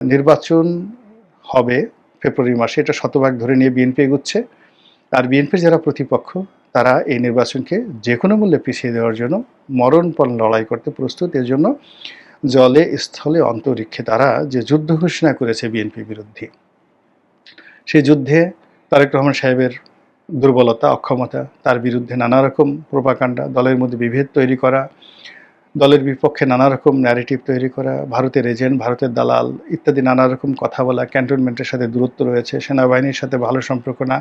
নির্বাচন হবে ফেব্রুয়ারি মাসে, এটা শতভাগ ধরে নিয়ে বিএনপি এগুচ্ছে। আর বিএনপির যারা প্রতিপক্ষ, তারা এই নির্বাচনকে যে কোনো মূল্যে পিছিয়ে দেওয়ার জন্য মরণপণ লড়াই করতে প্রস্তুত। এর জন্য জলে, স্থলে অন্তরিক্ষে তারা যে যুদ্ধ ঘোষণা করেছে বিএনপি বিরুদ্ধে সেই যুদ্ধে তারেক রহমান সাহেবের দুর্বলতা, অক্ষমতা, তার বিরুদ্ধে নানা রকম প্রোপাকাণ্ডা, দলের মধ্যে বিভেদ তৈরি করা দলের বিপক্ষে নানা রকম ন্যারেটিভ তৈরি করা, ভারতের এজেন্ট ভারতের দালাল ইত্যাদি নানা রকম কথা বলা ক্যান্টনমেন্টের সাথে দূরত্ব রয়েছে, সেনাবাহিনীর সাথে ভালো সম্পর্ক না,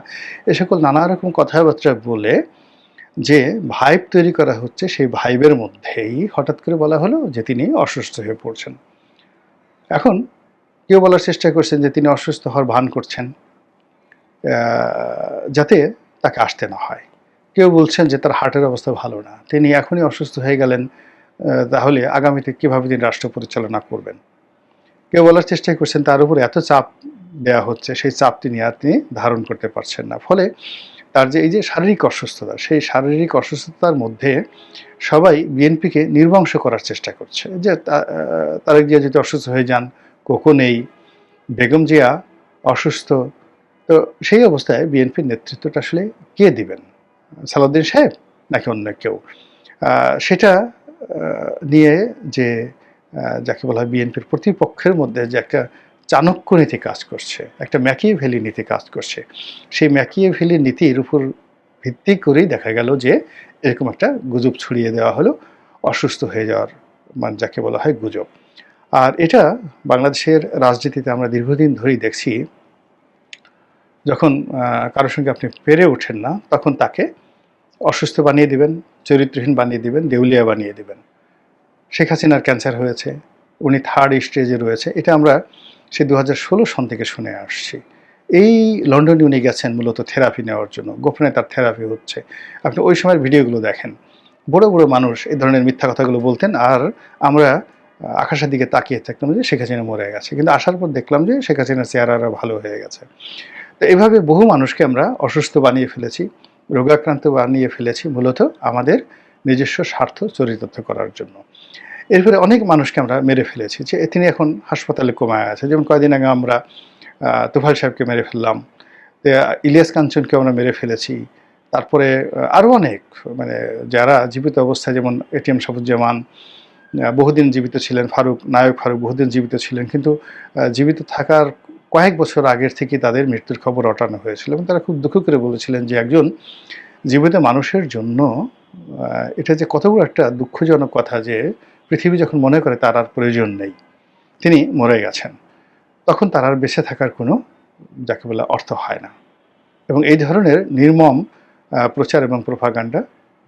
এ সকল নানা রকম কথাবার্তা বলে যে ভাইব তৈরি করা হচ্ছে সেই ভাইবের মধ্যেই হঠাৎ করে বলা হলো যে তিনি অসুস্থ হয়ে পড়ছেন। এখন কেউ বলার চেষ্টা করছেন যে তিনি অসুস্থ হওয়ার ভান করছেন যাতে তাকে আসতে না হয়। কেউ বলছেন যে তার হার্টের অবস্থা ভালো না, তিনি এখনই অসুস্থ হয়ে গেলেন তাহলে আগামীতে কীভাবে তিনি রাষ্ট্র পরিচালনা করবেন? কেউ বলার চেষ্টা করছেন, তার উপর এত চাপ দেওয়া হচ্ছে, সেই চাপ তিনি আর তিনি ধারণ করতে পারছেন না। ফলে তার যে এই যে শারীরিক অসুস্থতা, সেই শারীরিক অসুস্থতার মধ্যে সবাই বিএনপিকে নির্বংশ করার চেষ্টা করছে। যে তারেক জিয়া যদি অসুস্থ হয়ে যান, কোকো নেই, বেগম জিয়া অসুস্থ, তো সেই অবস্থায় বিএনপির নেতৃত্বটা আসলে কে দিবেন? সালাউদ্দিন সাহেব নাকি অন্য কেউ? সেটা নিয়ে যে যাকে বলা হয় বিএনপির প্রতিপক্ষের মধ্যে যে একটা চাণক্য নীতি কাজ করছে, একটা ম্যাকিয়ে ভ্যালি নীতি কাজ করছে, সেই ম্যাকিয়ে ভ্যালি নীতির উপর ভিত্তি করেই দেখা গেল যে, এরকম একটা গুজব ছড়িয়ে দেওয়া হলো, অসুস্থ হয়ে যাওয়ার মানে যাকে বলা হয় গুজব। আর এটা বাংলাদেশের রাজনীতিতে আমরা দীর্ঘদিন ধরেই দেখছি, যখন কারোর সঙ্গে আপনি পেরে ওঠেন না, তখন তাকে অসুস্থ বানিয়ে দিবেন চরিত্রহীন বানিয়ে দিবেন, দেউলিয়া বানিয়ে দিবেন। শেখ হাসিনার ক্যান্সার হয়েছে, উনি থার্ড স্টেজে রয়েছে। এটা আমরা সে দু হাজার ষোলো সন থেকে শুনে আসছি। এই লন্ডনে উনি গেছেন মূলত থেরাপি নেওয়ার জন্য, গোপনে তার থেরাপি হচ্ছে। আপনি ওই সময়ের ভিডিওগুলো দেখেন। বড় বড় মানুষ এই ধরনের মিথ্যা কথাগুলো বলতেন আর আমরা আকাশের দিকে তাকিয়ে থাকতাম যে শেখ হাসিনা মরে গেছে। কিন্তু আসার পর দেখলাম যে শেখ হাসিনার চেহারা ভালো হয়ে গেছে। তো এভাবে বহু মানুষকে আমরা অসুস্থ বানিয়ে ফেলেছি। রোগাক্রান্ত বানিয়ে ফেলেছি মূলত আমাদের নিজস্ব স্বার্থ চরিতার্থ করার জন্য। এরপরে অনেক মানুষকে আমরা মেরে ফেলেছি যে তিনি এখন হাসপাতালে কমায় আছে। যেমন কয়দিন আগে আমরা তুফাল সাহেবকে মেরে ফেললাম ইলিয়াস কাঞ্চনকে আমরা মেরে ফেলেছি। তারপরে আরও অনেক মানে যারা জীবিত অবস্থায় যেমন এটিএম সাবুজ্জামান আহ, বহুদিন জীবিত ছিলেন ফারুক নায়ক ফারুক বহুদিন জীবিত ছিলেন কিন্তু জীবিত থাকার কয়েক বছর আগের থেকে তাদের মৃত্যুর খবর রটানো হয়েছিল এবং তারা খুব দুঃখ করে বলেছিলেন যে একজন জীবিত মানুষের জন্য এটা যে কত একটা দুঃখজনক কথা যে পৃথিবী যখন মনে করে তার আর প্রয়োজন নেই, তিনি মরে গেছেন, তখন তার আর বেঁচে থাকার কোনো যাকে বলে অর্থ হয় না। এবং এই ধরনের নির্মম প্রচার এবং প্রভাগান্ডা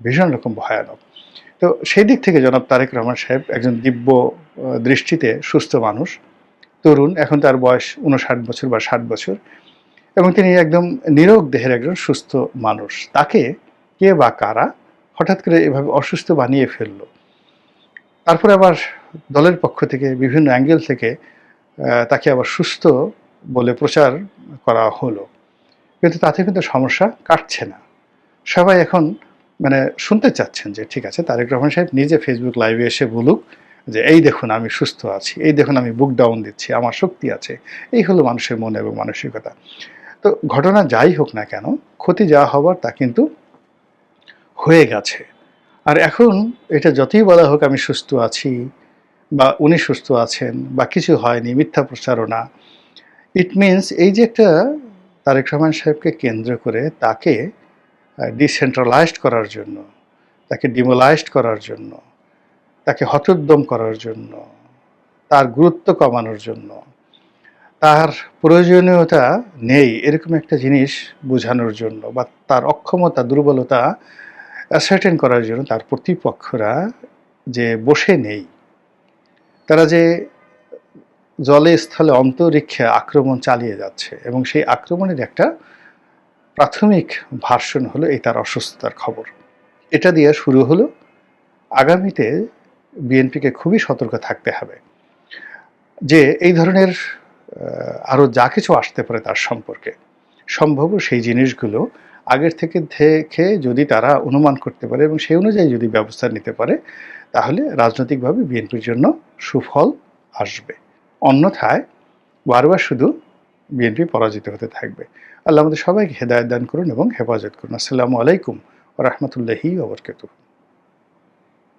ভীষণ রকম ভয়ানক। তো সেই দিক থেকে জনাব তারেক রহমান সাহেব একজন দিব্য দৃষ্টিতে সুস্থ মানুষ। তরুণ, এখন তার বয়স উনষাট বছর বা ষাট বছর, এবং তিনি একদম নিরোগ দেহের একজন সুস্থ মানুষ। তাকে কে বা কারা হঠাৎ করে এভাবে অসুস্থ বানিয়ে ফেলল? তারপরে আবার দলের পক্ষ থেকে বিভিন্ন অ্যাঙ্গেল থেকে তাকে আবার সুস্থ বলে প্রচার করা হলো। কিন্তু তাতে কিন্তু সমস্যা কাটছে না। সবাই এখন মানে শুনতে চাচ্ছেন যে, ঠিক আছে, তারেক রহমান সাহেব নিজে ফেসবুক লাইভে এসে বলুক যে এই দেখুন আমি সুস্থ আছি, এই দেখুন আমি বুক ডাউন দিচ্ছি, আমার শক্তি আছে। এই হলো মানুষের মন এবং মানসিকতা। তো ঘটনা যাই হোক না কেন, ক্ষতি যা হবার তা কিন্তু হয়ে গেছে। আর এখন এটা যতই বলা হোক আমি সুস্থ আছি, বা উনি সুস্থ আছেন, বা কিছু হয়নি, মিথ্যা প্রচারণা। ইট মিনস এই যে একটা তারেক রহমান সাহেবকে কেন্দ্র করে তাকে ডিসেন্ট্রালাইজড করার জন্য, তাকে ডিমোলাইজড করার জন্য তাকে হতোদ্যম করার জন্য, তার গুরুত্ব কমানোর জন্য, তার প্রয়োজনীয়তা নেই, এরকম একটা জিনিস বোঝানোর জন্য বা তার অক্ষমতা, দুর্বলতা অ্যাসার্টেন করার জন্য তার প্রতিপক্ষরা যে বসে নেই, তারা যে জলে, স্থলে, অন্তরিক্ষে আক্রমণ চালিয়ে যাচ্ছে এবং সেই আক্রমণের একটা প্রাথমিক ভার্সন হলো এই তার অসুস্থতার খবর। এটা দিয়ে শুরু হলো আগামীতে বিএনপিকে খুবই সতর্ক থাকতে হবে যে এই ধরনের আরও যা কিছু আসতে পারে তার সম্পর্কে। সম্ভব সেই জিনিসগুলো আগের থেকে থেকে যদি তারা অনুমান করতে পারে এবং সেই অনুযায়ী যদি ব্যবস্থা নিতে পারে, তাহলে রাজনৈতিকভাবে বিএনপির জন্য সুফল আসবে। অন্যথায় বারবার শুধু বিএনপি পরাজিত হতে থাকবে। আল্লাহ আমাদের সবাইকে হেদায়ত দান করুন এবং হেফাজত করুন। আসসালামু আলাইকুম রহমতুল্লাহি ওবরকাতুহ